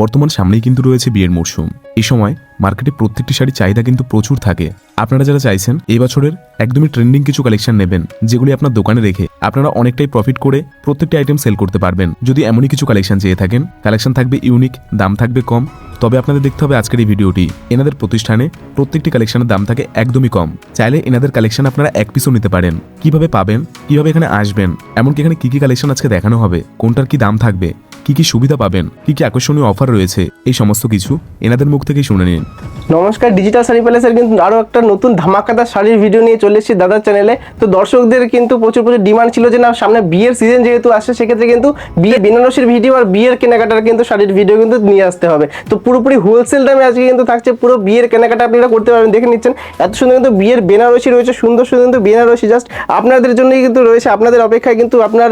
বর্তমান সামনেই কিন্তু রয়েছে বিয়ের মরশুম। এই সময় মার্কেটে প্রত্যেকটি শাড়ির চাহিদা কিন্তু প্রচুর থাকে। আপনারা যারা চাইছেন, এই বছরের একদমই ট্রেন্ডিং কিছু কালেকশন নেবেন, যেগুলি আপনার দোকানে রেখে আপনারা অনেকটাই প্রফিট করে প্রত্যেকটি আইটেম সেল করতে পারবেন। যদি এমনই কিছু কালেকশন চেয়ে থাকেন কালেকশন থাকবে ইউনিক দাম থাকবে কম। তবে আপনাদের দেখতে হবে আজকের এই ভিডিওটি। এনাদের প্রতিষ্ঠানে প্রত্যেকটি কালেকশনের দাম থাকে একদমই কম। চাইলে এনাদের কালেকশন আপনারা এক পিসও নিতে পারেন। কীভাবে পাবেন, কীভাবে এখানে আসবেন, এমনকি এখানে কি কি কালেকশন আজকে দেখানো হবে, কোনটার কি দাম থাকবে কি কি সুবিধা পাবেন? কি কি আকর্ষণীয় অফার রয়েছে? এই সমস্ত কিছু এনাদের মুখ থেকেই শুনে নিন। নমস্কার ডিজিটাল শাড়ি প্যালেসের কিন্তু আরও একটা নতুন ধামাকাদার শাড়ির ভিডিও নিয়ে চলে এসেছি দাদার চ্যানেলে তো দর্শকদের কিন্তু প্রচুর প্রচুর ডিমান্ড ছিল যে না, সামনে বিয়ের সিজন যেহেতু আসে সেক্ষেত্রে কিন্তু বিয়ে বেনারসির ভিডিও আর বিয়ের কেনাকাটার কিন্তু শাড়ির ভিডিও কিন্তু নিয়ে আসতে হবে। তো পুরোপুরি হোলসেল দামে আজকে কিন্তু থাকছে পুরো বিয়ের কেনাকাটা আপনারা করতে পারবেন, দেখে নিচ্ছেন। এত সুন্দর কিন্তু বিয়ের বেনারসি রয়েছে, সুন্দর সুন্দর কিন্তু বেনারসি জাস্ট আপনাদের জন্যই কিন্তু রয়েছে, আপনাদের অপেক্ষায় কিন্তু আপনার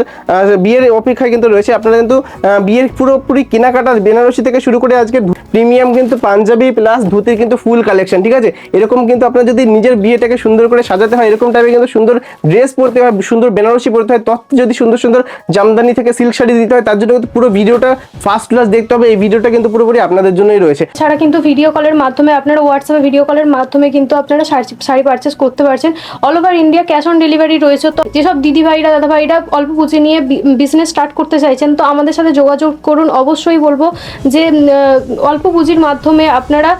বিয়ের অপেক্ষায় কিন্তু রয়েছে, আপনারা কিন্তু বিয়ের পুরোপুরি কেনাকাটা বেনারসি থেকে শুরু করে আজকে প্রিমিয়াম কিন্তু পাঞ্জাবি প্লাস ধুতির কিন্তু ফুল কালেকশন ঠিক আছে? এরকম কিন্তু আপনার যদি নিজের বিয়েটাকে সুন্দর করে সাজাতে হয়, এরকম টাইপের কিন্তু সুন্দর ড্রেস পরতে হয়, সুন্দর বেনারসি পরতে হয় তত যদি সুন্দর সুন্দর জামদানি থেকে সিল্ক শাড়ি দিতে হয়, তার জন্য কিন্তু পুরো ভিডিওটা ফার্স্ট ক্লাস দেখতে হবে, এই ভিডিওটা কিন্তু পুরোপুরি আপনাদের জন্যই রয়েছে। ছাড়া কিন্তু ভিডিও কলের মাধ্যমে, আপনারা হোয়াটসঅ্যাপে ভিডিও কলের মাধ্যমে কিন্তু আপনারা শাড়ি- পারচেস করতে পারছেন। All over India cash on delivery রয়েছে। তো যেসব দিদি ভাইরা, দাদা ভাইরা অল্প পুঁজি নিয়ে বিজনেস স্টার্ট করতে চাইছেন, তো আমাদের সাথে যোগাযোগ করুন। অবশ্যই বলব যে অল্প পুঁজির মাধ্যমে আপনারা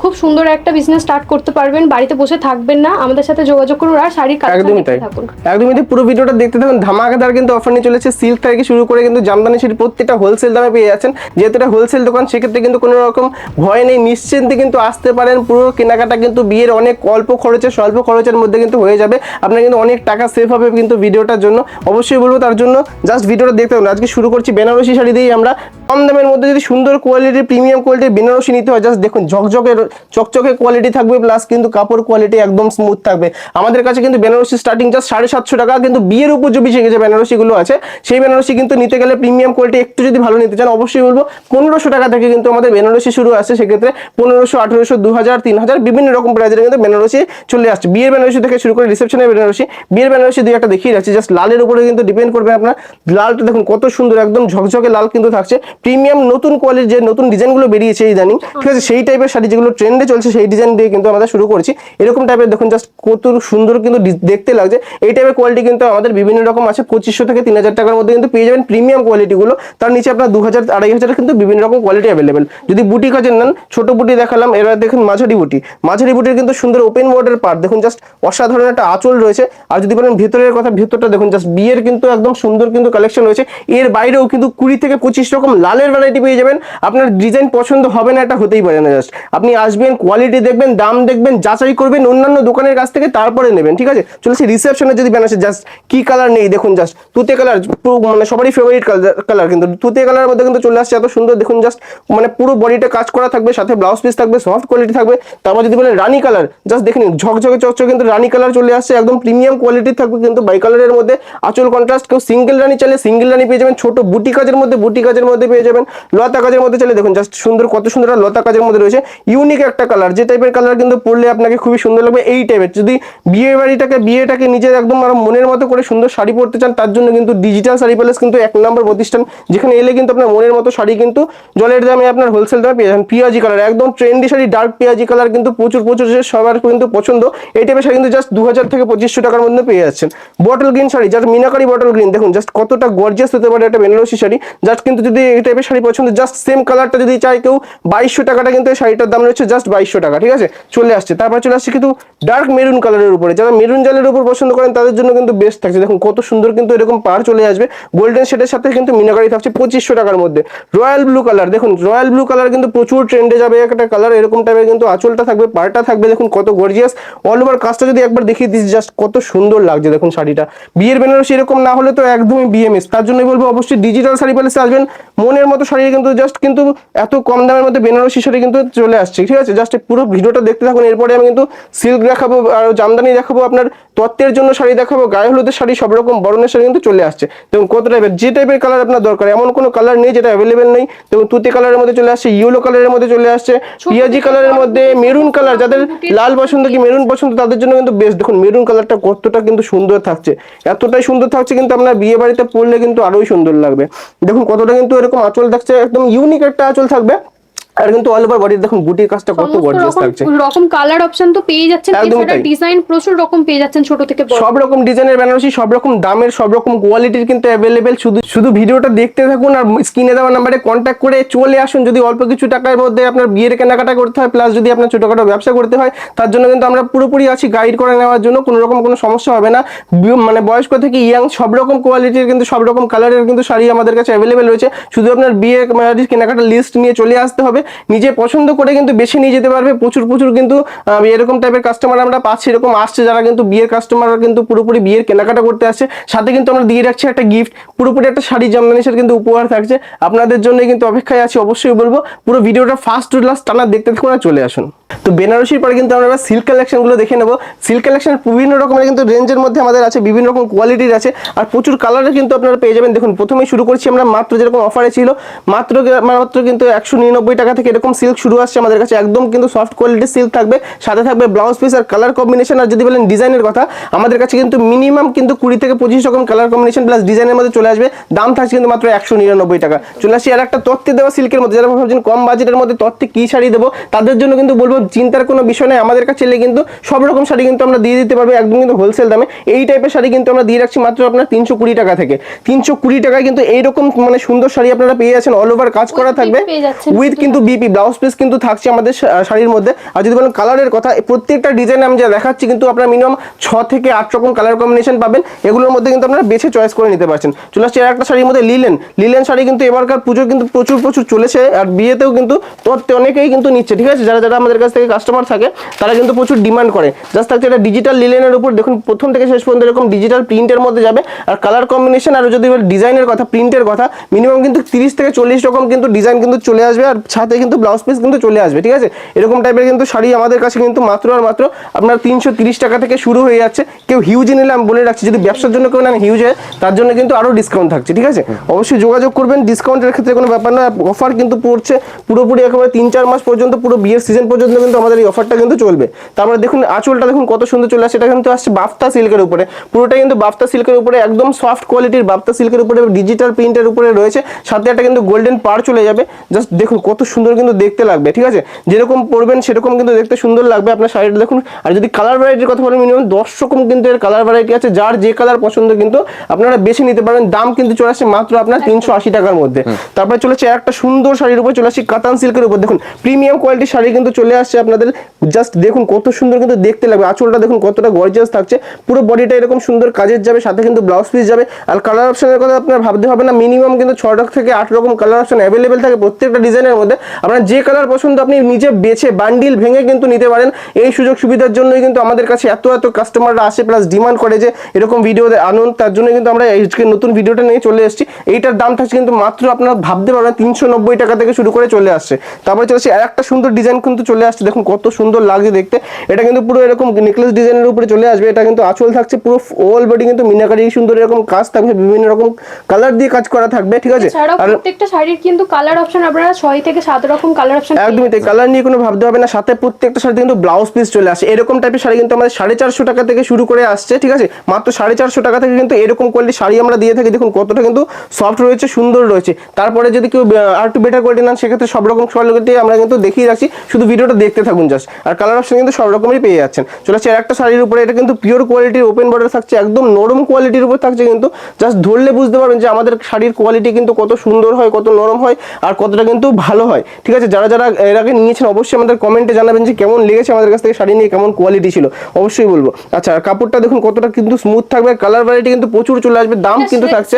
খুব সুন্দর একটা বিজনেস স্টার্ট করতে পারবেন বাড়িতে বসে থাকবেন না। আমাদের সাথে যোগাযোগ করুন আর শাড়ির কালেকশন একদমই তাই। থাকুন। একদমই তাই। পুরো ভিডিওটা দেখতে থাকুন। ধামাকাদার কিন্তু অফার নিয়ে চলেছে। সিল্ক থেকে শুরু করে কিন্তু জামদানি শাড়ি প্রত্যেকটা হোলসেল দামে পেয়ে যাচ্ছেন। যেহেতু এটা হোলসেল দোকান সেক্ষেত্রে কিন্তু কোনো রকম ভয় নেই। নিশ্চিন্তে কিন্তু আসতে পারেন। পুরো কেনাকাটা কিন্তু বিয়ের অনেক অল্প খরচে স্বল্প খরচের মধ্যে কিন্তু হয়ে যাবে। আপনার কিন্তু অনেক টাকা সেভ হবে কিন্তু ভিডিওটার জন্য। অবশ্যই বলব তার জন্য জাস্ট ভিডিওটা দেখতে হবে আজকে শুরু করছি বেনারসি শাড়ি দিয়েই আমরা। কম দামের মধ্যে যদি সুন্দর কোয়ালিটির প্রিমিয়াম কোয়ালিটির বেনারসি নিতে হয় জাস্ট দেখুন, ঝকঝকে, চকচকে কোয়ালিটি থাকবে প্লাস কিন্তু কাপড় কোয়ালিটি একদম স্মুথ থাকবে। আমাদের কাছে কিন্তু বেনারসি স্টার্টিং জাস্ট সাড়ে সাতশো টাকা, কিন্তু বিয়ের উপযোগী যে যে বেনারসিগুলো আছে, সেই বেনারসি কিন্তু নিতে গেলে প্রিমিয়াম কোয়ালিটি একটু যদি ভালো নিতে চান, অবশ্যই বলব, পনেরোশো টাকা থেকে কিন্তু আমাদের বেনারসি শুরু আছে সেক্ষেত্রে পনেরোশো, আঠেরোশো, দু হাজার, তিন হাজার, বিভিন্ন রকম প্রাইজের কিন্তু বেনারসি চলে আসছে। বিয়ের বেনারসি থেকে শুরু করে রিসেপশনের বেনারসি বিয়ের বেনারসি দুই একটা দেখিয়ে যাচ্ছে জাস্ট লালের উপরে কিন্তু ডিপেন্ড করবে আপনার। লালটা দেখুন, কত সুন্দর, একদম ঝকঝকে লাল কিন্তু থাকছে। প্রিমিয়াম নতুন কোয়ালিটির যে নতুন ডিজাইনগুলো বেরিয়েছে ইদানিং। ঠিক আছে সেই টাইপের শাড়ি যেগুলো ট্রেন্ডে চলছে সেই ডিজাইন দিয়ে কিন্তু আমরা শুরু করছি। এরকম টাইপের দেখুন জাস্ট কত সুন্দর কিন্তু দেখতে লাগছে। এই টাইপের কোয়ালিটি কিন্তু আমাদের বিভিন্ন রকম আছে পঁচিশশো থেকে তিন হাজার টাকার মধ্যে কিন্তু পেয়ে যাবেন প্রিমিয়াম কোয়ালিটিগুলো তার নিচে আপনার দু হাজার আড়াই হাজার কিন্তু বিভিন্ন রকম কোয়ালিটি অ্যাভেলেবেল যদি বুটি কাজের নেন ছোট বুটি দেখালাম এবার দেখুন মাঝারি বুটি। মাঝারি বুটির কিন্তু সুন্দর ওপেন বর্ডার পার্ট দেখুন জাস্ট অসাধারণ একটা আঁচল রয়েছে। আর যদি বলেন ভেতরের কথা ভেতরটা দেখুন জাস্ট বিয়ের কিন্তু একদম সুন্দর কিন্তু কালেকশন রয়েছে। এর বাইরেও কিন্তু কুড়ি থেকে পঁচিশ রকম লালের ভ্যারাইটি পেয়ে যাবেন। আপনার ডিজাইন পছন্দ হবে না, এটা হতেই পারে না জাস্ট আপনি আসবেন কোয়ালিটি দেখবেন, দাম দেখবেন, যাচাই করবেন, অন্যান্য দোকানের কাছ থেকে তারপরে নেবেন, ঠিক আছে? চলেছে রিসেপশনে যদি বেনারসি জাস্ট কি কালার নেই, দেখুন জাস্ট তুতে কালার মানে সবারই ফেভারিট কালার কিন্তু, তুতে কালারের মধ্যে কিন্তু চলে আসছে, এত সুন্দর, দেখুন জাস্ট মানে পুরো বডিটা কাজ করা থাকবে, সাথে ব্লাউজ পিস থাকবে সফট কোয়ালিটি থাকবে, তারপর যদি বলেন রানী কালার জাস্ট দেখে নিন, ঝকঝকে, চকচকে কিন্তু রানী কালার চলে আসছে, একদম প্রিমিয়াম কোয়ালিটির থাকবে কিন্তু বাই কালারের মধ্যে, আঁচল কন্ট্রাস্ট কেউ সিঙ্গেল রানি চাইলে সিঙ্গেল রানি পেয়ে যাবেন, ছোট বুটি কাজের মধ্যে বুটি কাজের মধ্যে পেয়ে যাবেন, লতা কাজের মধ্যে চলে দেখুন জাস্ট সুন্দর, কত সুন্দর লতা কাজের মধ্যে রয়েছে। ইউনিক একটা কালার যে টাইপের কালার কিন্তু পরলে আপনাকে খুবই সুন্দর লাগবে এই টাইপের যদি বিয়ে বাড়িটাকে, বিয়েটাকে নিজের একদম আর মনের মতো করে সুন্দর শাড়ি পরতে চান, তার জন্য কিন্তু ডিজিটাল শাড়ি প্যালেস কিন্তু এক নম্বর প্রতিষ্ঠান, যেখানে এলে কিন্তু আপনার মনের মতো শাড়ি কিন্তু জলের দামে আপনার হোলসেল দামে পেয়ে যান। পিয়াজি কালার একদম ট্রেন্ডি শাড়ি ডার্ক পিয়াজি কালার কিন্তু প্রচুর প্রচুর সবার কিন্তু পছন্দ, এই টাইপের শাড়ি কিন্তু জাস্ট দু হাজার থেকে পঁচিশশো টাকার মধ্যে পেয়ে যাচ্ছেন। বটল গ্রিন শাড়ি যার মিনাকারি বটল গ্রিন দেখুন জাস্ট কতটা গর্জিয়াস হতে পারে একটা বেনারসি শাড়ি জাস্ট কিন্তু যদি এই টাইপের শাড়ি পছন্দ জাস্ট সেম কালারটা যদি চাই কেউ বাইশশো টাকাটা কিন্তু শাড়িটার দাম রয়েছে জাস্ট বাইশশো টাকা, ঠিক আছে? চলে আসছে। তারপর চলে আসছে কিন্তু ডার্ক মেরুন কালারের উপরে। যারা মেরুন জালের উপর পছন্দ করেন, তাদের জন্য কিন্তু বেস্ট থাকছে। দেখুন, কত সুন্দর কিন্তু এরকম পার চলে আসবে। গোল্ডেন শেডের সাথে কিন্তু মিনাকারি থাকছে পঁচিশশো টাকার মধ্যে। রয়্যাল ব্লু কালার দেখুন রয়্যাল ব্লু কালার কিন্তু প্রচুর ট্রেন্ডে যাবে। একটা কালার এরকম টাইপের কিন্তু আঁচলটা থাকবে পারটা থাকবে। দেখুন, কত গর্জিয়াস অল ওভার কাজটা যদি একবার দেখিয়ে দিস জাস্ট কত সুন্দর লাগছে দেখুন শাড়িটা। বিয়ের বেনারসি এরকম না হলে তো একদমই বিএমএস তার জন্যই বলব, অবশ্যই ডিজিটাল শাড়ি প্যালেসে আসবেন। মনের মতো শাড়ি কিন্তু জাস্ট কিন্তু এত কম দামের মধ্যে বেনারসি শাড়ি কিন্তু চলে আসছে ঠিক আছে? জাস্ট পুরো ভিডিওটা দেখতে থাকুন এরপরে আমি কিন্তু সিল্ক দেখাবো আর জামদানি দেখাবো আপনার তত্ত্বের জন্য শাড়ি দেখাবো গায়ে হলুদের শাড়ি সব রকম বরণের শাড়ি কিন্তু চলে আসছে। দেখুন কত টাইপের যে টাইপের কালার আপনার দরকার এমন কোনো কালার নেই যেটা অ্যাভেলেবেল নেই। দেখুন তুতে কালারের মধ্যে চলে আসছে ইয়েলো কালারের মধ্যে চলে আসছে পিয়াজি কালারের মধ্যে মেরুন কালার যাদের লাল পছন্দ কি মেরুন পছন্দ তাদের জন্য কিন্তু বেস্ট দেখুন মেরুন কালারটা কতটা কিন্তু সুন্দর থাকছে। এতটাই সুন্দর থাকছে কিন্তু আপনার বিয়ে বাড়িতে পরলে কিন্তু আরোই সুন্দর লাগবে। দেখুন কতটা কিন্তু এরকম আঁচল থাকছে একদম ইউনিক একটা আঁচল থাকবে। আর কিন্তু অল ওভার বডির দেখুন বুটির কাজটা কত গর্জিয়াস রকম রকম কালার অপশন তো পেয়ে যাচ্ছেন এছাড়া ডিজাইন প্রচুর রকম পেয়ে যাচ্ছেন ছোট থেকে বড়। সব রকম ডিজাইনের বেনারসি সব রকম দামের সব রকম কোয়ালিটির কিন্তু অ্যাভেলেবেল শুধু শুধু ভিডিওটা দেখতে থাকুন আর স্ক্রিনে দেওয়া নাম্বারে কন্ট্যাক্ট করে চলে আসুন। যদি অল্প কিছু টাকার মধ্যে আপনার বিয়ের কেনাকাটা করতে হয় প্লাস যদি আপনার ছোটখাটো ব্যবসা করতে হয় তার জন্য কিন্তু আমরা পুরোপুরি আছি গাইড করে নেওয়ার জন্য। কোনো রকম কোনো সমস্যা হবে না। মানে বয়স্ক থেকে ইয়াং সব রকম কোয়ালিটির কিন্তু সব রকম কালারের কিন্তু শাড়ি আমাদের কাছে অ্যাভেলেবেল রয়েছে। শুধু আপনার বিয়ে কেনাকাটা লিস্ট নিয়ে চলে আসতে হবে। নিজে পছন্দ করে কিন্তু বেশি নিয়ে যেতে পারবে। প্রচুর প্রচুর কিন্তু এরকম টাইপের কাস্টমার আমরা পাচ্ছি। এরকম আসছে যারা কিন্তু বিয়ের কাস্টমাররা কিন্তু পুরোপুরি বিয়ের কেনাকাটা করতে আসছে। সাথে কিন্তু আমরা দিয়ে রাখছি একটা গিফট পুরোপুরি একটা শাড়ি জামদানি সেটা কিন্তু উপহার থাকছে। আপনাদের জন্য কিন্তু অপেক্ষায় আছি, অবশ্যই বলব। পুরো ভিডিওটা ফার্স্ট টু লাস্ট টানা দেখতে থাকুন চলে আসুন। তো বেনারসির পরে কিন্তু আমরা সিল্ক কালেকশনগুলো দেখে নেব। সিল্ক কালেকশন বিভিন্ন রকমের কিন্তু রেঞ্জের মধ্যে আমাদের আছে, বিভিন্ন রকম কোয়ালিটির আছে, আর প্রচুর কালারের কিন্তু আপনারা পেয়ে যাবেন। দেখুন, প্রথমেই শুরু করছি আমরা মাত্র যেরকম অফারে ছিল, মাত্র মাত্র কিন্তু একশো নিরানব্বই টাকা থেকে এরকম সিল্ক শুরু আসছে আমাদের কাছে। একদম কিন্তু সফট কোয়ালিটির সিল্ক থাকবে, সাথে থাকবে ব্লাউজ পিস আর কালার কম্বিনেশন আর যদি বলেন ডিজাইনের কথা, আমাদের কাছে কিন্তু মিনিমাম কিন্তু কুড়ি থেকে পঁচিশ রকম কালার কম্বিনেশন প্লাস ডিজাইনের মধ্যে চলে আসবে। দাম থাকছে কিন্তু মাত্র একশো নিরানব্বই টাকা। চলে আসি আর একটা তত্ত্বে দেওয়া সিল্কের মধ্যে। যারা ভাবছেন কম বাজেটের মধ্যে তত্ত্বে কী শাড়ি দেবো, তাদের জন্য কিন্তু বলব চিন্তার কোনো বিষয় নেই। আমাদের কাছে এলে কিন্তু সব রকম শাড়ি কিন্তু আমরা দিয়ে দিতে পারব একদম কিন্তু হোলসেল দামে। এই টাইপের শাড়ি কিন্তু আমরা দিয়ে রাখছি মাত্র আপনার তিনশো কুড়ি টাকা থেকে। তিনশো কুড়ি টাকায় কিন্তু এইরকম মানে সুন্দর শাড়ি আপনারা পেয়ে যাচ্ছেন অল ওভার কাজ করা থাকবে। উইথ কিন্তু। বিপি ব্লাউজ পিস কিন্তু থাকছে আমাদের শাড়ির মধ্যে। আর যদি বলেন কালারের কথা প্রত্যেকটা ডিজাইন আমি যা দেখাচ্ছি কিন্তু আপনারা মিনিমাম ছ থেকে আট রকম কালার কম্বিনেশন পাবেন। এগুলোর মধ্যে কিন্তু আপনারা বেছে চয়েস করে নিতে পারছেন। চলে আসছে একটা শাড়ির মধ্যে লিলেন লিলেন শাড়ি কিন্তু এবারকার পুজো কিন্তু প্রচুর প্রচুর চলেছে। আর বিয়েতেও কিন্তু অনেকেই কিন্তু নিচ্ছে ঠিক আছে? যারা যারা আমাদের কাছ থেকে কাস্টমার থাকে, তারা কিন্তু প্রচুর ডিমান্ড করে। জাস্ট থাকছে এটা ডিজিটাল লিলেনের উপর। দেখুন, প্রথম থেকে শেষ পর্যন্ত এরকম ডিজিটাল প্রিন্টের মধ্যে যাবে। আর কালার কম্বিনেশন আর যদি ডিজাইনের কথা প্রিন্টের কথা মিনিমাম কিন্তু তিরিশ থেকে চল্লিশ রকম কিন্তু ডিজাইন কিন্তু চলে আসবে। আর সাথে কিন্তু ব্লাউজ পিস কিন্তু চলে আসবে, ঠিক আছে? এরকম টাইপের কিন্তু শাড়ি আমাদের কাছে কিন্তু মাত্র আর মাত্র আপনার তিনশো টাকা থেকে শুরু হয়ে যাচ্ছে। কেউ হিউজ নিলে আমি বলে রাখছি, যদি ব্যবসার জন্য কেউ নেন হিউজ হয়, তার জন্য কিন্তু আরও ডিসকাউন্ট থাকছে, ঠিক আছে? অবশ্যই যোগাযোগ করবেন ডিসকাউন্টের ক্ষেত্রে কোনো ব্যাপার না অফার কিন্তু পড়ছে পুরোপুরি একেবারে তিন চার মাস পর্যন্ত, পুরো বিয়ের সিজন পর্যন্ত কিন্তু আমাদের এই অফারটা কিন্তু চলবে। তারপরে দেখুন আঁচলটা দেখুন কত সুন্দর চলে আসছে। এটা কিন্তু আসছে বাফতা সিল্কের উপরে। পুরোটা কিন্তু বাফতা সিল্কের উপরে একদম সফট কোয়ালিটির বাফতা সিল্কের উপরে ডিজিটাল প্রিন্টের উপরে রয়েছে। সাথে একটা কিন্তু গোল্ডেন পার চলে যাবে। জাস্ট দেখুন কত সুন্দর কিন্তু দেখতে লাগবে ঠিক আছে? যেরকম পরবেন সেরকম কিন্তু দেখতে সুন্দর লাগবে আপনার শাড়িটা দেখুন। আর যদি কালার ভ্যারাইটির কথা বলেন মিনিমাম দশ রকম কিন্তু এর কালার ভ্যারাইটি আছে। যার যে কালার পছন্দ কিন্তু আপনারা বেছে নিতে পারেন। দাম কিন্তু চলে আসছে মাত্র আপনার তিনশো আশি টাকার মধ্যে। তারপরে চলেছে একটা সুন্দর শাড়ির উপর চলে আসছে কাতান সিল্কের উপর। দেখুন প্রিমিয়াম কোয়ালিটির শাড়ি কিন্তু চলে আসছে আপনাদের। জাস্ট দেখুন কত সুন্দর কিন্তু দেখতে লাগবে। আঁচলটা দেখুন কতটা গর্জিয়াস থাকছে। পুরো বডিটা এরকম সুন্দর কাজের যাবে, সাথে কিন্তু ব্লাউজ পিস যাবে। আর কালার অপশনের কথা আপনার ভাবতে হবে না মিনিমাম কিন্তু ছটা থেকে আট রকম কালার অপশন অ্যাভেলেবেল থাকে প্রত্যেকটা ডিজাইনের মধ্যে। আপনার যে কালার পছন্দ আপনি নিজে বেছে বান্ডিল ভেঙে কিন্তু নিতে পারেন। এই সুযোগ সুবিধার জন্যই কিন্তু আমাদের কাছে এত এত কাস্টমাররা আসে প্লাস ডিমান্ড করে যে এরকম ভিডিও আনুন। তার জন্য কিন্তু আমরা আজকে নতুন ভিডিওটা নিয়ে চলে এসেছি। এইটার দাম থাকছে কিন্তু মাত্র আপনারা ভাবতে পারবেন, তিনশো নব্বই টাকা থেকে শুরু করে চলে আসছে। তারপরে চলেছে আর একটা সুন্দর ডিজাইন কিন্তু চলে আসছে। দেখুন কত সুন্দর লাগছে দেখতে। এটা কিন্তু পুরো এরকম নেকলেস ডিজাইনের উপরে চলে আসবে। এটা কিন্তু আঁচল থাকছে পুরো অল বডি কিন্তু মিনাকারি সুন্দর এরকম কাজ থাকবে। বিভিন্ন রকম কালার দিয়ে কাজ করা থাকবে ঠিক আছে? আর প্রত্যেকটা শাড়ির কিন্তু কালার অপশন আপনারা ছয় থেকে সাত রকম কালার অপশন একদমই তাই। কালার নিয়ে কোনো ভাবতে হবে না। সাথে প্রত্যেকটা শাড়িতে কিন্তু ব্লাউজ পিস চলে আসে। এরকম টাইপের শাড়ি কিন্তু আমাদের সাড়ে চারশো টাকা থেকে শুরু করে আসছে ঠিক আছে? মাত্র সাড়ে চারশো টাকা থেকে কিন্তু এরকম কোয়ালিটির শাড়ি আমরা দিয়ে থাকি। দেখুন কতটা কিন্তু সফট রয়েছে সুন্দর রয়েছে। তারপরে যদি কেউ আর একটু বেটার কোয়ালিটি নেন সেক্ষেত্রে সব রকম কোয়ালিটি আমরা কিন্তু দেখিয়ে রাখছি। শুধু ভিডিওটা দেখতে থাকুন জাস্ট আর কালার অপশন কিন্তু সব রকমেরই পেয়ে যাচ্ছেন। চলে আসছে একটা শাড়ির উপরে এটা কিন্তু পিওর কোয়ালিটির ওপেন বর্ডার থাকছে একদম নরম কোয়ালিটির উপর থাকছে কিন্তু। জাস্ট ধরলে বুঝতে পারবেন যে আমাদের শাড়ির কোয়ালিটি কিন্তু কত সুন্দর হয় কত নরম হয় আর কতটা কিন্তু ভালো হয়। ঠিক আছে যারা যারা এর আগে নিয়েছেন অবশ্যই আমাদের কমেন্টে জানাবেন যে কেমন লেগেছে আমাদের কাছ থেকে শাড়ি নিয়ে কেমন কোয়ালিটি ছিল। অবশ্যই বলব। আচ্ছা আর কাপড়টা দেখুন কতটা কিন্তু স্মুথ থাকবে। কালার ভ্যারাইটি কিন্তু প্রচুর চলে আসবে দাম কিন্তু থাকছে।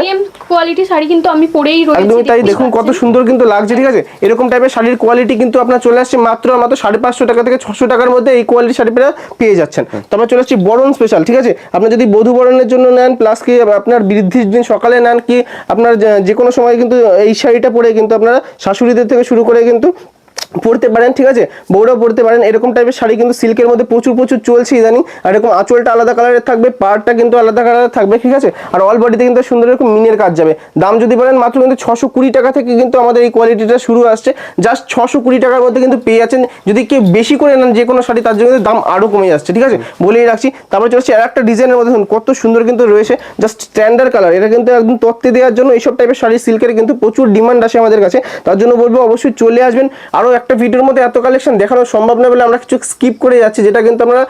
কোয়ালিটি শাড়ি কিন্তু আমি পরেই রয়েছি একদমই তাই দেখুন কত সুন্দর কিন্তু লাগছে ঠিক আছে? এরকম টাইপের শাড়ির কোয়ালিটি কিন্তু আপনার চলে আসছে মাত্র মাত্র সাড়ে পাঁচশো টাকা থেকে ছশো টাকার মধ্যে এই কোয়ালিটি শাড়িটা পেয়ে পেয়ে যাচ্ছেন। আমরা চলে আসছি বরণ স্পেশাল ঠিক আছে? আপনি যদি বধু বরণের জন্য নেন প্লাস কি আপনার বৃদ্ধির দিন সকালে নেন কি আপনার যে কোনো সময় কিন্তু এই শাড়িটা পরে কিন্তু আপনারা শাশুড়িদের থেকে শুরু করে কিন্তু পড়তে পারেন, ঠিক আছে? বউরাও পড়তে পারেন। এরকম টাইপের শাড়ি কিন্তু সিল্কের মধ্যে প্রচুর প্রচুর চলছে ইদানিং। আর এরকম আঁচলটা আলাদা কালারের থাকবে, পাড়টা কিন্তু আলাদা কালারের থাকবে, ঠিক আছে? আর অল বডিতে কিন্তু সুন্দর এরকম মিনের কাজ যাবে। দাম যদি বলেন মাত্র কিন্তু ছশো কুড়ি টাকা থেকে কিন্তু আমাদের এই কোয়ালিটিটা শুরু আসছে। জাস্ট ছশো কুড়ি টাকার মধ্যে কিন্তু পেয়ে যাচ্ছেন। যদি কেউ বেশি করে নেন যে কোনো শাড়ি, তার জন্য কিন্তু দাম আরও কমে যাচ্ছে, ঠিক আছে? বলেই রাখছি। তারপরে চলছে আর একটা ডিজাইনের মধ্যে কত সুন্দর কিন্তু রয়েছে। জাস্ট স্ট্যান্ডার্ড কালার এটা কিন্তু একদম তত্ত্বে দেওয়ার জন্য এইসব টাইপের শাড়ি সিল্কের কিন্তু প্রচুর ডিমান্ড আসে আমাদের কাছে। তার জন্য বলব অবশ্যই চলে আসবেন। আরও একটা ভিডিওর মধ্যে এত কালেকশন দেখানো সম্ভব না বলে আমরা কিছু স্কিপ করে যাচ্ছি, যেটা কিন্তু আমরা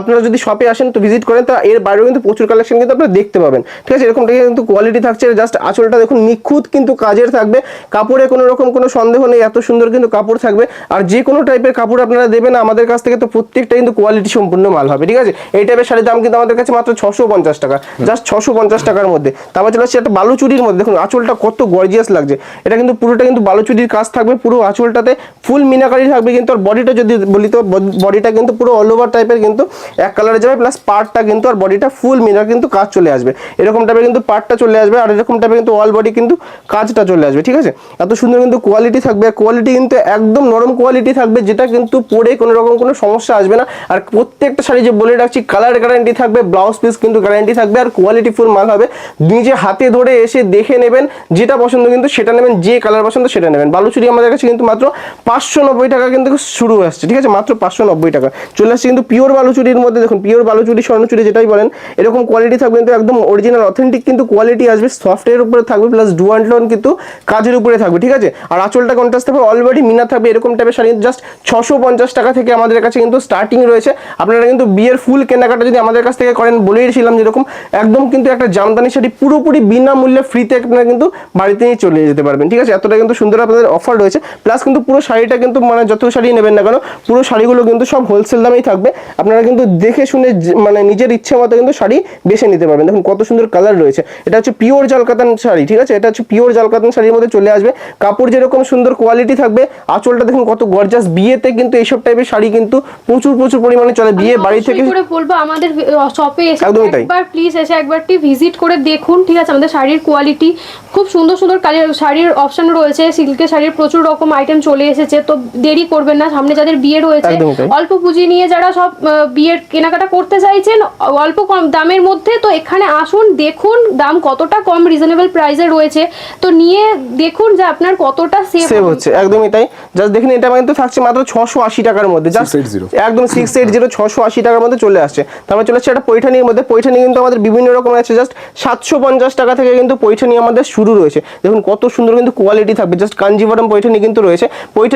আপনারা যদি শপে আসেন তো ভিজিট করেন, তা এর বাইরেও কিন্তু প্রচুর কালেকশন কিন্তু আপনারা দেখতে পাবেন। ঠিক আছে? এরকম থেকে কিন্তু কোয়ালিটি থাকছে জাস্ট আঁচলটা দেখুন, নিখুঁত কিন্তু কাজের থাকবে। কাপড়ে কোনো রকম কোনো সন্দেহ নেই, এত সুন্দর কিন্তু কাপড় থাকবে। আর যে কোনো টাইপের কাপড় আপনারা দেবেন, আমাদের কাছ থেকে তো প্রত্যেকটা কিন্তু কোয়ালিটি সম্পূর্ণ মাল হবে, ঠিক আছে? এই টাইপের শাড়ির দাম কিন্তু আমাদের কাছে মাত্র ছশো পঞ্চাশ টাকা জাস্ট ছশো পঞ্চাশ টাকার মধ্যে। তারপর চলে আসছে একটা বালুচুরির মধ্যে, দেখুন, আঁচলটা কত গর্জিয়াস লাগছে। এটা কিন্তু পুরোটা কিন্তু বালুচুরির কাজ থাকবে, পুরো আঁচলটাতে ফুল মিনাকারি থাকবে কিন্তু, আর বডিটা যদি বলি তো বডিটা কিন্তু পুরো অল ওভার টাইপের কিন্তু এক কালারে যাবে প্লাস পার্টটা কিন্তু আর বডিটা ফুল মিনার কিন্তু কাজ চলে আসবে। এরকম টাইপের কিন্তু পার্টটা চলে আসবে, আর এরকম টাইপের কিন্তু অল বডি কিন্তু কাজটা চলে আসবে, ঠিক আছে? এত সুন্দর কিন্তু কোয়ালিটি থাকবে, আর কোয়ালিটি কিন্তু একদম নরম কোয়ালিটি থাকবে, যেটা কিন্তু পরে কোনো রকম কোনো সমস্যা আসবে না। আর প্রত্যেকটা শাড়ি যে বলে রাখছি কালার গ্যারান্টি থাকবে ব্লাউজ পিস কিন্তু গ্যারান্টি থাকবে, আর কোয়ালিটি ফুল মাল হবে। নিজে হাতে ধরে এসে দেখে নেবেন, যেটা পছন্দ কিন্তু সেটা নেবেন, যে কালার পছন্দ সেটা নেবেন। বালুচুরি আমাদের কাছে কিন্তু মাত্র পাঁচশো নব্বই টাকা কিন্তু শুরু আসছে, ঠিক আছে? মাত্র পাঁচশো নব্বই টাকা। চলে আসছে কিন্তু পিওর বালুচুরির মধ্যে। দেখুন পিওর বালুচুরি, স্বর্ণচুরি যেটাই বলেন, এরকম কোয়ালিটি থাকবে কিন্তু একদম অরিজিনাল অথেন্টিক কিন্তু কোয়ালিটি আসবে। সফটওয়্যার উপরে থাকবে প্লাস ডুয়ান টোন কিন্তু কাজের উপরে থাকবে, ঠিক আছে? আর আঁচলটা কন্ট্রাস্ট থাকবে অলরেডি মিনা থাকবে, এরকম টাইপের শাড়ি। জাস্ট ছশো পঞ্চাশ টাকা থেকে আমাদের কাছে কিন্তু স্টার্টিং রয়েছে। আপনারা কিন্তু বিয়ের ফুল কেনাকাটা যদি আমাদের কাছ থেকে করেন, বলেই বলেইছিলাম যেরকম, একদম কিন্তু একটা জামদানি শাড়ি পুরোপুরি বিনামূল্যে ফ্রিতে আপনারা কিন্তু বাড়িতে নিয়ে চলে যেতে পারবেন, ঠিক আছে? এতটা কিন্তু সুন্দর আপনাদের অফার রয়েছে। প্লাস কিন্তু পুরো শাড়িটা কিন্তু মানে যত শাড়ি নেবেন না কেন পুরো শাড়িগুলো কিন্তু সব হোলসেল দামেই থাকবে। আপনারা কিন্তু দেখে শুনে মানে নিজের ইচ্ছে মতো কিন্তু শাড়ি বেছে নিতে পারবেন। দেখুন কত সুন্দর কালার রয়েছে। এটা হচ্ছে পিওর জালকাতান শাড়ি ঠিক আছে? এটা হচ্ছে পিওর জালকাতান শাড়ির মধ্যে চলে আসবে। কাপড় যেরকম সুন্দর কোয়ালিটি থাকবে আঁচলটা দেখুন কত গর্জাস বিয়েতে কিন্তু এইসব টাইপের শাড়ি কিন্তু প্রচুর প্রচুর পরিমাণে চলে। বিয়ে বাড়ি থেকে করে বলব আমাদের শপে এসে একবার প্লিজ এসে একবারটি ভিজিট করে দেখুন ঠিক আছে? আমাদের শাড়ির কোয়ালিটি খুব সুন্দর সুন্দর কালার শাড়ির অপশন রয়েছে। সিল্কের শাড়ির প্রচুর রকম আইটেম চলে এসেছে। তো দেরি করবেন না সামনে যাদের বিয়ে রয়েছে অল্প পুঁজি নিয়ে যারা সব বিয়ের কেনাকাটা করতে চাইছেন অল্প কম দামের মধ্যে তো এখানে আসুন দেখুন দাম কতটা কম রিজনেবল প্রাইসে রয়েছে। তো নিয়ে দেখুন যে আপনার কতটা সেভ হচ্ছে একদমই তাই। জাস্ট দেখেন এটা কিন্তু থাকছে মাত্র ছশো আশি টাকার মধ্যে। জাস্ট 680 একদম সিক্স এইট জিরো ছশো আশি টাকার মধ্যে চলে আসছে। তারপরে চলে আসছে একটা পৈঠানির মধ্যে পৈঠানি কিন্তু আমাদের বিভিন্ন রকম আছে। জাস্ট সাতশো পঞ্চাশ টাকা থেকে কিন্তু পৈঠানি আমাদের শুরু রয়েছে। দেখুন কত সুন্দর কিন্তু কোয়ালিটি থাকবে। জাস্ট কাঞ্জিভরম পৈঠানি কিন্তু রয়েছে।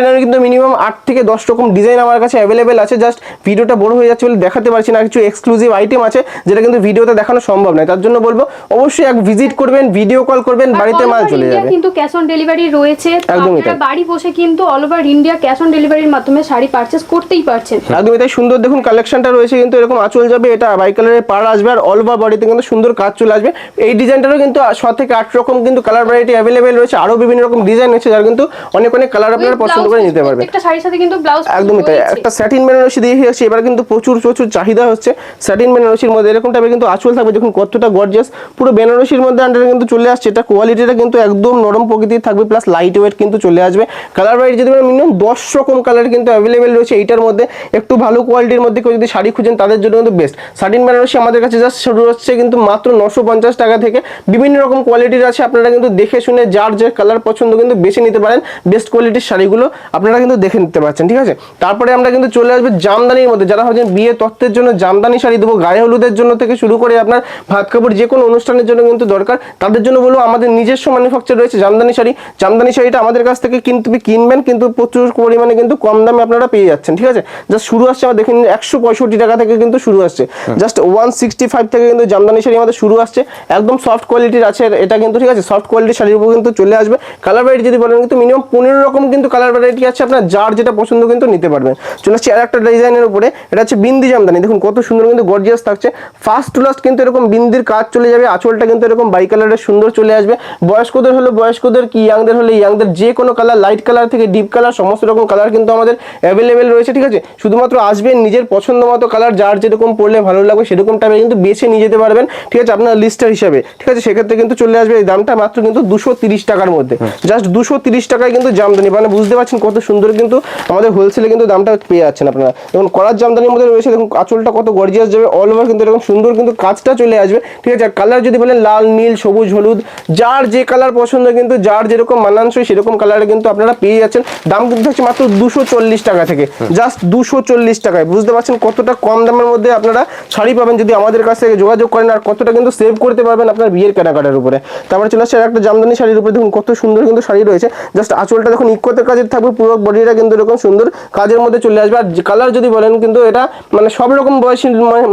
পৈঠানির কিন্তু মিনিমাম আট থেকে দশ রকম ডিজাইন আমার কাছে অ্যাভেলেবেল আছে। জাস্ট ভিডিওটা বড় হয়ে যাচ্ছে বলে দেখাতে পারছি না কিছু এক্সক্লুসিভ আইটেম আছে যেটা কিন্তু ভিডিওতে দেখানো সম্ভব নয়। তার জন্য বলব অবশ্যই এক ভিজিট করবেন ভিডিও কল করবেন বাড়িতে মাল চলে যাবে। কিন্তু ক্যাশ অন ডেলিভারি রয়েছে। একদমই তাই। বাড়ি বসে কিন্তু all over India cash on ডেলিভারির মাধ্যমে শাড়ি পারচেস করতেই পারছেন। একদমই তাই। সুন্দর দেখুন কালেকশনটা রয়েছে কিন্তু এরকম আঁচল যাবে এটা বাই কালারের পার আসবে আর অল ওভার বডিতে কিন্তু সুন্দর কাজ চলে আসবে। এই ডিজাইনটারও কিন্তু ছ থেকে আট রকম কিন্তু কালার ভ্যারাইটি অ্যাভেলেবেল রয়েছে। আরও বিভিন্ন রকম ডিজাইন রয়েছে যার কিন্তু অনেক অনেক কালার আপনারা পছন্দ করে নিতে পারবেন প্রত্যেকটা শাড়ির সাথে কিন্তু ব্লাউজ একদমই তাই। একটা স্যাটিন বেনারসি দিয়ে আসছে এবার কিন্তু প্রচুর প্রচুর চাহিদা হচ্ছে স্যাটিন বেনারসির মধ্যে। এরকম টাইপের কিন্তু আঁচল থাকবে দেখুন কতটা গর্জিয়াস পুরো বেনারসির মধ্যে আন্ডারে কিন্তু চলে আসছে। এটা কোয়ালিটিটা কিন্তু একদম নরম প্রকৃতির থাকবে প্লাস লাইট ওয়েট কিন্তু চলে আসবে। কালার ওয়াইজ যদি মিনিমাম দশ রকম কালার কিন্তু অ্যাভেলেবেল রয়েছে এইটার মধ্যে। একটু ভালো কোয়ালিটির মধ্যে কেউ যদি শাড়ি খুঁজেন তাদের জন্য কিন্তু বেস্ট স্যাটিন বেনারসি আমাদের কাছে জাস্ট শুরু হচ্ছে কিন্তু মাত্র নশো পঞ্চাশ টাকা থেকে। বিভিন্ন রকম কোয়ালিটির আছে আপনারা কিন্তু দেখে শুনে যার যে কালার পছন্দ কিন্তু বেছে নিতে পারেন। বেস্ট কোয়ালিটির শাড়িগুলো। আপনারা কিন্তু দেখে নিতে পারছেন ঠিক আছে? তারপরে আমরা কিন্তু চলে আসবে জামদানির মধ্যে। যারা ভাবছেন বিয়ে তত্ত্বের জন্য জামদানি শাড়ি দেবো গায়ে হলুদের জন্য থেকে শুরু করে আপনার ভাত কাপড় যে কোনো অনুষ্ঠানের জন্য কিন্তু দরকার। তাদের জন্য বলব আমাদের নিজস্ব ম্যানুফ্যাকচার রয়েছে জামদানি শাড়ি। জামদানি শাড়িটা আমাদের কাছ থেকে কিন্তু কিনবেন কিন্তু প্রচুর পরিমাণে কিন্তু কম দামে আপনারা পেয়ে যাচ্ছেন ঠিক আছে? জাস্ট শুরু আসছে আমার দেখেন একশো পঁয়ষট্টি টাকা থেকে কিন্তু শুরু আসছে। জাস্ট ওয়ান সিক্সটি ফাইভ থেকে কিন্তু জামদানি শাড়ি আমাদের শুরু আসছে। একদম সফট কোয়ালিটির আছে এটা কিন্তু ঠিক আছে? সফট কোয়ালিটির শাড়ির উপর কিন্তু চলে আসবে। কালার ভ্যারাইটি যদি বলেন কিন্তু মিনিমাম পনেরো রকম কিন্তু কালার ভ্যারাইটি আছে? আপনার যার যেটা পছন্দ কিন্তু নিতে পারবেন চলে আসছে আর একটা ডিজাইনের উপরে। এটা হচ্ছে বিন্দি জামদানি। দেখুন কত সুন্দর কিন্তু গর্জিয়াস থাকছে। ফার্স্ট টু লাস্ট কিন্তু এরকম বিন্দির কাজ চলে যাবে। আঁচলটা কিন্তু এরকম বাই কালারের সুন্দর চলে আসবে। বয়স্কদের হলে বয়স্কদের কি ইয়াংদের হলে ইয়াংদের যে কোনো কালার লাইট কালার থেকে ডিপ কালার সমস্ত রকম কালার কিন্তু আমাদের অ্যাভেলেবেল রয়েছে ঠিক আছে? শুধুমাত্র আসবেন নিজের পছন্দ মতো কালার যার যেরকম পড়লে ভালো লাগবে সেরকম টাইপের কিন্তু বেছে নিয়ে যেতে পারবেন ঠিক আছে? আপনার লিস্টার হিসাবে ঠিক আছে? সেক্ষেত্রে কিন্তু চলে আসবে এই দামটা মাত্র কিন্তু দুশো তিরিশ টাকার মধ্যে। জাস্ট দুশো তিরিশ টাকায় কিন্তু জামদানি মানে বুঝতে পারছেন কত সুন্দর কিন্তু আমাদের হোলসেলে কিন্তু দামটা পেয়ে যাচ্ছেন আপনারা। দেখুন কলার জামদানির মধ্যে রয়েছে, দেখুন, আঁচলটা কত গর্জিয়াস যাবে অল ওভার কিন্তু এরকম সুন্দর কিন্তু কাজটা চলে আসবে। ঠিক আছে, আর কালার যদি বলেন, লাল, নীল, সবুজ, হলুদ, যার যে কালার পছন্দ কিন্তু, যার যেরকম মানানসই সেরকম কালারে কিন্তু আপনারা পেয়ে যাচ্ছেন। দাম কিন্তু হচ্ছে মাত্র দুশো চল্লিশ টাকা থেকে জাস্ট দুশো চল্লিশ টাকায়। বুঝতে পারছেন কতটা কম দামের মধ্যে আপনারা শাড়ি পাবেন যদি আমাদের কাছ থেকে যোগাযোগ করেন, আর কতটা কিন্তু সেভ করতে পারবেন আপনার বিয়ের কেনাকাটার উপরে। তারপরে চলে আসছে একটা জামদানি শাড়ির উপরে, দেখুন, কত সুন্দর কিন্তু শাড়ি রয়েছে। জাস্ট আঁচলটা দেখুন, ইকোতে কাজের থাকবে। পুরো বডিটা কিন্তু এরকম সুন্দর কাজের মধ্যে চলে আসবে। আর কালার যদি বলেন কিন্তু এটা মানে সব রকম বয়সী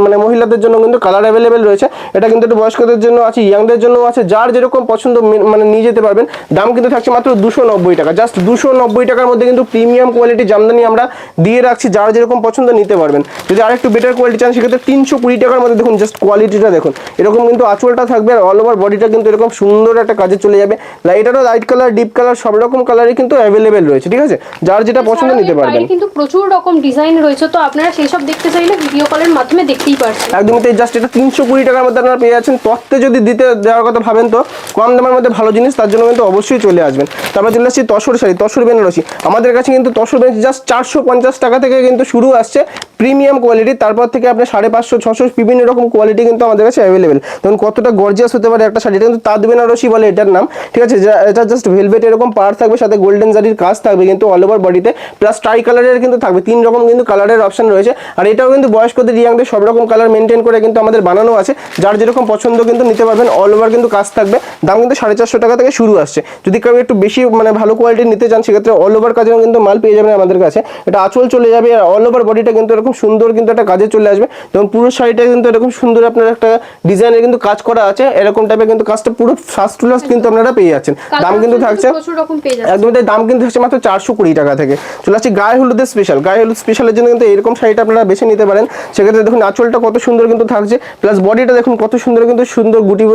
মানে মহিলাদের জন্য কিন্তু কালার অ্যাভেলেবেল রয়েছে। এটা কিন্তু একটু বয়স্কদের জন্য আছে ইয়াংদের জন্য আছে। যার যেরকম পছন্দ মানে নিয়ে যেতে পারবেন, দাম কিন্তু থাকছে মাত্র দুশো নব্বই টাকা। জাস্ট দুশো নব্বই টাকার মধ্যে কিন্তু প্রিমিয়াম কোয়ালিটি জামদানি আমরা দিয়ে রাখছি, যার যেরকম পছন্দ নিতে পারবেন। যদি আরেকটু বেটার কোয়ালিটি চান, সেক্ষেত্রে তিনশো কুড়ি টাকার মধ্যে দেখুন জাস্ট কোয়ালিটিটা দেখুন। এরকম কিন্তু আঁচলটা থাকবে আর অল ওভার বডিটা কিন্তু এরকম সুন্দর একটা কাজে চলে যাবে। লাইটারও লাইট কালার ডিপ কালার সব রকম কালারই কিন্তু অ্যাভেলেবেল রয়েছে, ঠিক আছে? যার যেটা পছন্দ নিতে পারবেন। কিন্তু প্রচুর রকম ডিজাইন রয়েছে। তো আপনারা সেই সব দেখতে চাইলে ভিডিও কলের মাধ্যমে দেখতেই পারছেন। একদমই তাই জাস্ট এটা তিনশো কুড়ি টাকার মধ্যে আপনারা পেয়ে যাচ্ছেন। তত্ত্বে যদি দিতে দেওয়ার কথা ভাবেন তো কম দামের মধ্যে ভালো জিনিস তার জন্য কিন্তু অবশ্যই চলে আসবেন। তারপর চলে আসছি তসর শাড়ি তসর বেনারসি। আমাদের কাছে কিন্তু তসর বেনারসি জাস্ট চারশো পঞ্চাশ টাকা থেকে কিন্তু শুরু আসছে প্রিমিয়াম কোয়ালিটি তারপর থেকে আপনি সাড়ে পাঁচশো ছশো বিভিন্ন রকম কোয়ালিটি কিন্তু আমাদের কাছে অ্যাভেলেবেল দেখুন কতটা গর্জিয়াস হতে পারে একটা শাড়ি। এটা কিন্তু তাঁত বেনারসি বলে এটার নাম। ঠিক আছে এটা জাস্ট ভেলভেট এরকম পার থাকবে সাথে গোল্ডেন জারির কাজ থাকবে কিন্তু অল ওভার বডিতে প্লাস ট্রাই কালারের কিন্তু থাকবে। তিন রকম কিন্তু কালারের অপশন রয়েছে। আর এটাও কিন্তু বয়স্কদের ইয়াংদের সব রকম কালার মেনটেন করে কিন্তু আমাদের বানানো আছে। যার যেরকম পছন্দ কিন্তু নিতে পারবেন অল ওভার কিন্তু কাজ থাকবে। দাম কিন্তু সাড়ে চারশো টাকা থেকে শুরু আসছে। যদি কেউ একটু বেশি মানে ভালো কোয়ালিটির নিতে চান সেক্ষেত্রে অল ওভার কাজেও কিন্তু মাল পেয়ে যাবেন আমাদের কাছে। এটা আঁচল চলে যাবে আর অল ওভার বডিটা কিন্তু এরকম সুন্দর কিন্তু একটা কাজে চলে আসবে। এবং পুরো শাড়িটা কিন্তু এরকম সুন্দর আপনার একটা ডিজাইনের কিন্তু কাজ করা আছে। এরকম টাইপের কিন্তু কাজটা পুরো ফার্স্ট টু লাস্ট কিন্তু আপনারা পেয়ে যাচ্ছেন। দাম কিন্তু থাকছে একদম দাম কিন্তু হচ্ছে মাত্র চারশো কুড়ি টাকা থেকে। চলে আসছে গায়ে হলুদের স্পেশাল গায়ে হলুদ স্পেশালের জন্য কিন্তু এরকম শাড়িটা আপনারা বেছে নিতে পারেন। সেক্ষেত্রে দেখুন আঁচলটা কত সুন্দর কিন্তু থাকছে। প্লাস বডিটা দেখুন কত সুন্দর কিন্তু সুন্দর গুটি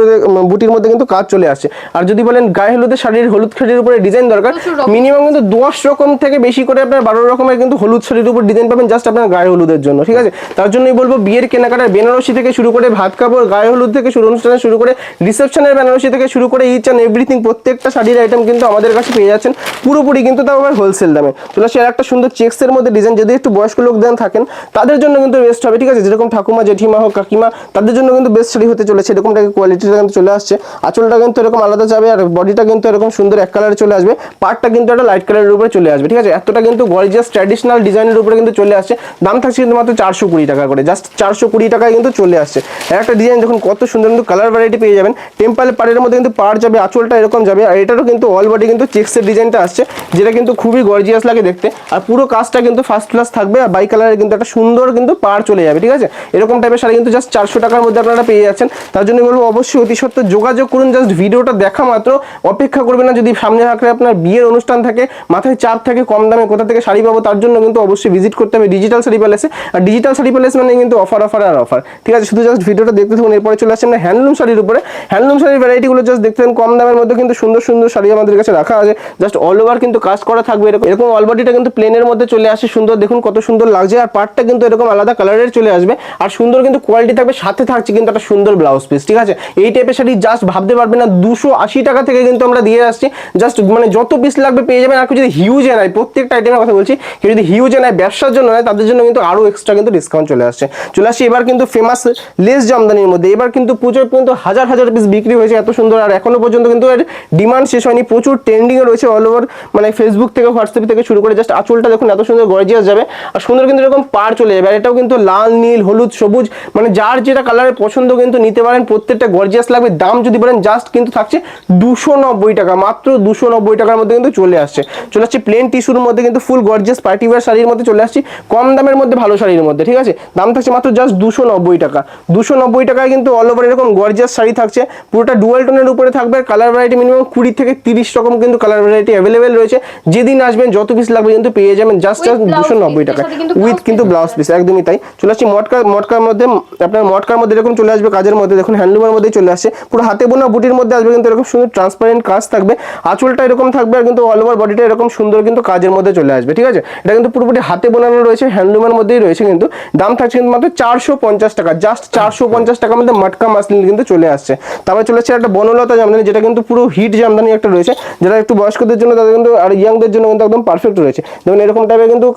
বুটির মধ্যে কিন্তু কাজ চলে আসছে। আর যদি বলেন গায়ে হলুদের শাড়ির হলুদ শাড়ির উপরে ডিজাইন দরকার মিনিমাম কিন্তু দশ রকম থেকে বেশি করে আপনার বারো রকমের কিন্তু হলুদ শাড়ির উপর ডিজাইন পাবেন জাস্ট আপনার গায়ে হলুদের জন্য ঠিক আছে? তার জন্যই বলব বিয়ের কেনাকাটার বেনারসি থেকে শুরু করে ভাত কাপড় গায়ে হলুদ থেকে শুরু অনুষ্ঠানে শুরু করে রিসেপশনের বেনারসি থেকে শুরু করে ইচ অ্যান্ড এভরিথিং প্রত্যেকটা শাড়ির আইটেম কিন্তু আমাদের কাছে পেয়ে যাচ্ছেন। পুরোপুরি কিন্তু তাও আবার হোলসেল দামে। চলে আসে আর একটা সুন্দর চেক্সের মধ্যে ডিজাইন যদি একটু বয়স্ক লোক দেন থাকেন, তাদের জন্য কিন্তু বেস্ট হবে, ঠিক আছে? যেরকম ঠাকুমা, জেঠিমা হোক, কাকিমা, তাদের জন্য কিন্তু বেস্ট শাড়ি হতে চলেছে। এরকম টাইপের কোয়ালিটিটা কিন্তু চলে আসছে। আঁচলটা কিন্তু এরকম আলাদা যাবে আর বডিটা কিন্তু এরকম সুন্দর এক কালারে চলে আসবে। পার্টটা কিন্তু একটা লাইট কালারের উপরে চলে আসবে, ঠিক আছে? এতটা কিন্তু গর্জিয়াস ট্র্যাডিশনাল ডিজাইনের উপরে কিন্তু চলে আসছে। দাম থাকছে কিন্তু মাত্র চারশো কুড়ি টাকা করে জাস্ট চারশো কুড়ি টাকায় কিন্তু চলে আসছে। একটা ডিজাইন দেখুন কত সুন্দর কিন্তু কালার ভ্যারাইটি পেয়ে যাবেন টেম্পাল পাড়ের মধ্যে কিন্তু পাড় যাবে, আঁচলটা এরকম যাবে, আর এটারও কিন্তু অল বডি কিন্তু চেক্সের ডিজাইনটা আসছে, যেটা কিন্তু খুবই গর্জিয়াস লাগে দেখতে। আর পুরো কাজটা কিন্তু ফার্স্ট ক্লাস থাকবে আর বাই কালারের কিন্তু একটা সুন্দর কিন্তু পার চলে যাবে, ঠিক আছে? এরকম টাইপের শাড়ি কিন্তু জাস্ট চারশো টাকার মধ্যে আপনারা পেয়ে যাচ্ছেন। তার জন্য বলব অবশ্যই অতি সত্ত্বর যোগাযোগ করুন জাস্ট ভিডিওটা দেখা মাত্র। অপেক্ষা করবেন না যদি সামনে থাকলে আপনার বিয়ের অনুষ্ঠান থাকে, মাথায় চাপ থাকে কম দামে কোথা থেকে শাড়ি পাবো, তার জন্য কিন্তু অবশ্যই ভিজিট করতে হবে ডিজিটাল শাড়ি প্যালেসে আর ডিজিটাল শাড়ি প্যালেস মানে কিন্তু অফার অফার আর অফার ঠিক আছে? শুধু জাস্ট ভিডিওটা দেখতে থাকুন, এরপরে চলে আসছে আমরা হ্যান্ডলুম শাড়ির উপরে। হ্যান্ডলুম শাড়ির ভ্যারাইটিগুলো জাস্ট দেখতে কম দামের মধ্যে কিন্তু সুন্দর সুন্দর শাড়ি আমাদের কাছে রাখা আছে। জাস্ট অল ওভার কিন্তু কাজ করা থাকবে এরকম। এরকম অল বডিটা কিন্তু প্লেনের মধ্যে চলে আসে, সুন্দর। দেখুন কত সুন্দর লাগছে। আর পার্টটা কিন্তু এরকম আলাদা কালারের চলে আসবে। আর সুন্দর কিন্তু কোয়ালিটি থাকবে, সাথে থাকছে কিন্তু একটা সুন্দর ব্লাউজ পিস ঠিক আছে? এই টাইপের শাড়ি জাস্ট ভাবতে পারবে না। দুশো আশি টাকা থেকে কিন্তু আমরা দিয়ে আসছি। জাস্ট মানে যত পিস লাগবে পেয়ে যাবেন। আর কেউ যদি হিউজে নেয় প্রত্যেকটা আইটেমের কথা বলছি, কেউ যদি হিউজে নেয় ব্যবসার জন্য নেয় তাদের জন্য কিন্তু আরও এক্সট্রা কিন্তু ডিসকাউন্ট চলে আসছে। চলে আসছে এবার কিন্তু ফেমাস লেস জামদানির মধ্যে। এবার কিন্তু পুজোর পর্যন্ত হাজার হাজার পিস বিক্রি হয়েছে এত সুন্দর। আর এখনও পর্যন্ত কিন্তু এর ডিমান্ড শেষ হয়নি। প্রচুর ট্রেন্ডিংয়ে রয়েছে অল ওভার মানে ফেসবুক থেকে হোয়াটসঅ্যাপ থেকে শুরু করে জাস্ট আঁচলটা দেখুন, এত সুন্দর গর্জিয়াস যাবে। আর সুন্দর কিন্তু এরকম পার চলে যাবে। আর এটাও কিন্তু লাল, নীল, হলুদ, সবুজ মানে যার যেটা কালারের পছন্দ কিন্তু নিতে পারেন, প্রত্যেকটা গর্জিয়াস লাগবে। দাম যদি বলেন জাস্ট কিন্তু থাকছে দুশো নব্বই টাকা, মাত্র দুশো নব্বই টাকার মধ্যে কিন্তু চলে আসছে। চলে আসছে প্লেন টিস্যুর মধ্যে কিন্তু ফুল গর্জিয়াস পার্টি ওয়ার শাড়ির মধ্যে চলে আসছি, কম দামের মধ্যে ভালো শাড়ির মধ্যে, ঠিক আছে? দাম থাকছে মাত্র জাস্ট দুশো নব্বই টাকা। দুশো নব্বই টাকায় কিন্তু অল ওভার এরকম গর্জিয়াস শাড়ি থাকছে। পুরোটা ডুয়াল টোনের উপরে থাকবে কালার ভ্যারাইটি মিনিমাম কুড়ি থেকে তিরিশ রকম কিন্তু কালার ভ্যারাইটি অ্যাভেলেবেল রয়েছে। যেদিন আসবেন যত পিস লাগবে কিন্তু পেয়ে যাবেন জাস্ট জাস্ট দুশো নব্বই টাকা উইথ কিন্তু ব্লাউজ পিস একদমই তাই। চলে আসছি মটকা মটকার মধ্যে আপনার মটকার মধ্যে এরকম চলে আসবে কাজের মধ্যে দেখুন হ্যান্ডলুমের মধ্যেই চলে আসছে। পুরো হাতে বোনা বুটির মধ্যে আসবে কিন্তু এরকম সুন্দর ট্রান্সপারেন্ট কাজ থাকবে। আঁচলটা এরকম থাকবে আর কিন্তু অল ওভার বডিটা এরকম সুন্দর কিন্তু কাজের মধ্যে চলে আসবে ঠিক আছে? এটা কিন্তু পুরোপুরি হাতে বোনানো রয়েছে হ্যান্ডলুমের মধ্যেই রয়েছে কিন্তু। দাম থাকছে কিন্তু মাত্র চারশো পঞ্চাশ টাকা জাস্ট চারশো পঞ্চাশ টাকার মধ্যে মটকা মাসলিন কিন্তু চলে আসছে। তারপরে চলে আসছে একটা বনলতা জামদানি যেটা কিন্তু পুরো হিট জামদানি একটা রয়েছে। যেটা একটু বয়স্কদের জন্য তাদের কিন্তু আর ইয়াংদের জন্য কিন্তু একদম পারফেক্ট রয়েছে। যেমন এরকম টাইপের কিন্তু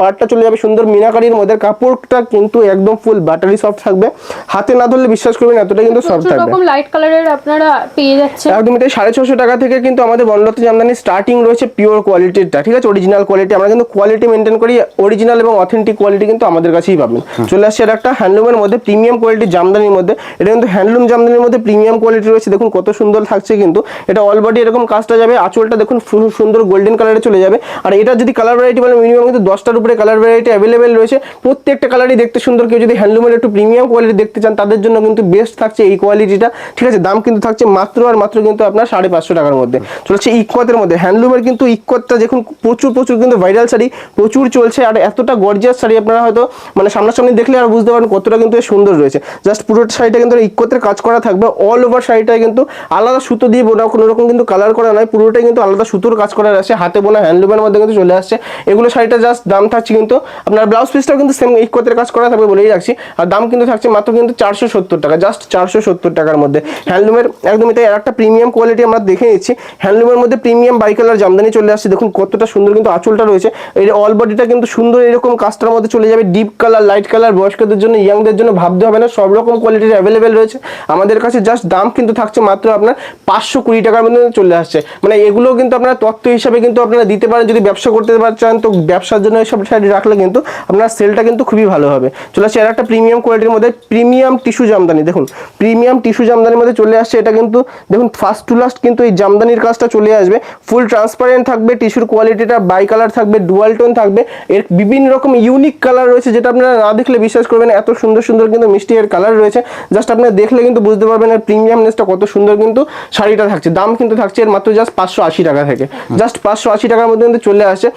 পার্টটা চলে যাবে সুন্দর মিনাকারির মধ্যে। কাপড়টা কিন্তু একদম ফুল বাটারি সফট থাকবে। হাতে না ধরলে বিশ্বাস করবেন এতটা কিন্তু সফট থাকবে। রকম লাইট কালারের আপনারা পেয়ে যাচ্ছেন। তাই সাড়ে ছশো টাকা থেকে কিন্তু আমাদের বনলতা জামদানি স্টার্টিং রয়েছে পিওর কোয়ালিটিটা ঠিক আছে? অরিজিনাল কোয়ালিটি আমরা কিন্তু কোয়ালিটি মেনটেন করি অরিজিনাল এবং অথেন্টিক কোয়ালিটি কিন্তু আমাদের কাছেই পাবেন। চলে আসছে এটা একটা হ্যান্ডলুমের মধ্যে প্রিমিয়াম কোয়ালিটি জামদানির মধ্যে। এটা কিন্তু হ্যান্ডলুম জামদানির মধ্যে প্রিমিয়াম কোয়ালিটি রয়েছে। দেখুন কত সুন্দর থাকছে কিন্তু। এটা অল বডি এরকম কাজটা যাবে। আঁচলটা দেখুন সুন্দর গোল্ডেন কালারে চলে যাবে। আর এটা যদি কালার ভ্যারাইটি বলে মিনিমাম কিন্তু দশটার উপরে কালার ভ্যারাইটি অ্যাভেলেবেল রয়েছে। প্রত্যেকটা কালারই দেখতে সুন্দর। কেউ যদি হ্যান্ডলুমের একটু প্রিমিয়াম কোয়ালিটি দেখতে চান, তাদের জন্য কিন্তু বেস্ট থাকছে এই কোয়ালিটিটা ঠিক আছে, দাম কিন্তু থাকছে মাত্র আর মাত্র কিন্তু আপনার সাড়ে পাঁচশো টাকার মধ্যে। চলছে ইকোয়াতের মধ্যে। হ্যান্ডলুমের কিন্তু ইকোয়াতটা দেখুন, প্রচুর প্রচুর কিন্তু ভাইরাল শাড়ি, প্রচুর চলছে। আর এতটা গর্জিয়াস শাড়ি আপনারা হয়তো মানে সামনাসামনি দেখলে আর বুঝতে পারেন কতটা কিন্তু সুন্দর রয়েছে। জাস্ট পুরো শাড়িটা কিন্তু ইকোয়াতের কাজ করা থাকবে। অল ওভার শাড়িটা কিন্তু আলাদা সুতো দিয়ে বোনা কোনো রকম কিন্তু কালার করা নয়। পুরোটাই কিন্তু আলাদা সুতোর কাজ করা আছে। হাতে বোনা হ্যান্ডলুমের মধ্যে কিন্তু চলে আসছে। এগুলো শাড়িটা জাস্ট দাম থাকছে কিন্তু আপনার ব্লাউজ পিসটাও কিন্তু সেম ইকোয়াতের কাজ করা থাকবে বলেই রাখছি। আর দাম কিন্তু থাকছে মাত্র কিন্তু চারশো সত্তর টাকা জাস্ট চারশো সত্তর টাকার মধ্যে। হ্যান্ডলুমের একদমই তাই একটা প্রিমিয়াম কোয়ালিটি আমরা দেখে নিচ্ছি। হ্যান্ডলুমের মধ্যে প্রিমিয়াম বাই কালার জামদানি চলে আসছে। দেখুন কতটা সুন্দর কিন্তু আঁচলটা রয়েছে। এই অল বডিটা কিন্তু সুন্দর এরকম কাজটার মধ্যে চলে যাবে। ডিপ কালার লাইট কালার বয়স্কদের জন্য ইয়াংদের জন্য ভাবতে হবে না সব রকম কোয়ালিটির অ্যাভেলেবেল রয়েছে। আমাদের কাছে জাস্ট দাম কিন্তু থাকছে মাত্র আপনার পাঁচশো কুড়ি টাকার মধ্যে চলে আসছে। মানে এগুলো কিন্তু আপনার তত্ত্ব হিসাবে কিন্তু আপনারা দিতে পারেন, যদি ব্যবসা করতে চান, তো ব্যবসার জন্য এসব শাড়ি রাখলে কিন্তু আপনার সেলটা কিন্তু খুবই ভালো হবে। চলে আসছে আর একটা প্রিমিয়াম কোয়ালিটির মধ্যে প্রিমিয়াম টিস্যু জামদানি। দেখুন প্রিমিয়াম টিস্যু জামদানির মধ্যে চলে আসছে, এটা কিন্তু, দেখুন ফার্স্ট টু লাস্ট কিন্তু এই জামদানির কাজটা চলে আসবে। ফুল ট্রান্সপারেন্ট থাকবে টিস্যুর কোয়ালিটিটা বাই কালার থাকবে ডুয়াল টোন থাকবে। এর বিভিন্ন রকম ইউনিক কালার রয়েছে, যেটা আপনারা না দেখলে বিশ্বাস করবেন এত সুন্দর সুন্দর কিন্তু মিষ্টি এর কালার রয়েছে। জাস্ট আপনারা দেখলে কিন্তু বুঝতে পারবেন এর প্রিমিয়ামনেসটা কত সুন্দর কিন্তু শাড়িটা থাকছে, দাম কিন্তু থাকছে এর মাত্র জাস্ট পাঁচশো আশি টাকা থেকে। জাস্ট পাঁচশো আশি টাকার মধ্যে কিন্তু চলে আসে।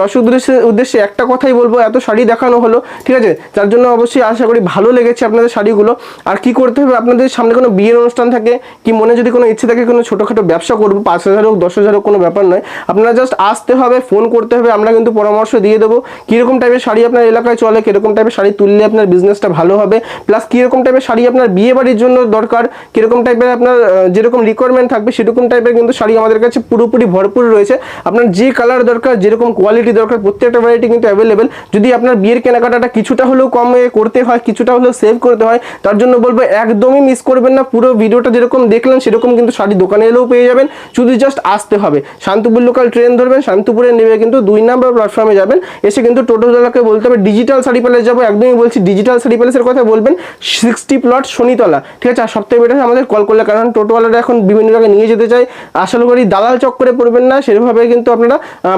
দর্শক উদ্দেশ্যে একটা কথাই বলব, এত শাড়ি দেখানো হলো, ঠিক আছে? যার জন্য অবশ্যই আশা করি ভালো লেগেছে আপনাদের শাড়িগুলো। আর কি করতে হবে, আপনাদের সামনে কোনো বিয়ের অনুষ্ঠান থাকে, কি মনে যদি কোনো ইচ্ছে থাকে কোনো ছোটোখাটো ব্যবসা করব, পাঁচ হাজার হোক, দশ হাজার হোক, কোনো ব্যাপার নয়। আপনারা জাস্ট আসতে হবে ফোন করতে হবে, আমরা কিন্তু পরামর্শ দিয়ে দেবো, কীরকম টাইপের শাড়ি আপনার এলাকায় চলে, কীরকম টাইপের শাড়ি তুললে আপনার বিজনেসটা ভালো হবে প্লাস কীরকম টাইপের শাড়ি আপনার বিয়ে বাড়ির জন্য দরকার, কীরকম টাইপের আপনার যেরকম রিকোয়ারমেন্ট থাকবে, সেরকম টাইপের কিন্তু শাড়ি আমাদের কাছে পুরোপুরি ভরপুর রয়েছে। আপনার যে কালার দরকার, যেরকম কোয়ালিটি দরকার, প্রত্যেকটা ভ্যারাইটি কিন্তু অ্যাভেলেবেল যদি আপনার বিয়ের কেনাকাটাটা কিছুটা হলেও কমে করতে হয়, কিছুটা হলেও সেভ করতে হয়, তার জন্য বলব একদমই মিস করবেন না। পুরো ভিডিওটা যেরকম দেখলেন, সেরকম কিন্তু শাড়ি দোকানে এলেও পেয়ে যাবেন। শুধু জাস্ট আসতে হবে। শান্তিপুর লোকাল ট্রেন ধরবেন, শান্তিপুরে নেমে কিন্তু দুই নাম্বার প্ল্যাটফর্মে যাবেন। এসে কিন্তু টোটোওয়ালাকে বলতে হবে ডিজিটাল শাড়ি প্যালেস যাব। একদমই বলছি ডিজিটাল শাড়ি প্যালেসের কথা বলবেন সিক্সটি প্লট শনিতলা। ঠিক আছে, আর সবথেকে বেটার আমাদের কল করলে কারণ টোটোওয়ালারা এখন বিভিন্ন জায়গায় নিয়ে যেতে চায়। আসলে করি দালাল চক্করে পড়বেন না, সেভাবে কিন্তু আপনারা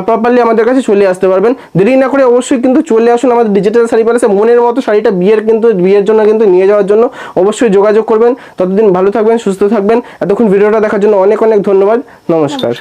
প্রপারলি আমাদের কাছে চলে আসতে পারবেন। দেরি না করে অবশ্যই কিন্তু চলে আসুন আমাদের ডিজিটাল শাড়ি প্যালেসে মনের মতো শাড়িটা বিয়ের কিন্তু, বিয়ের জন্য কিন্তু নিয়ে যাওয়ার জন্য অবশ্যই যোগাযোগ করবেন। ততদিন ভালো থাকবেন, সুস্থ থাকবেন। এতক্ষণ ভিডিওটা দেখার জন্য অনেক অনেক ধন্যবাদ। নমস্কার।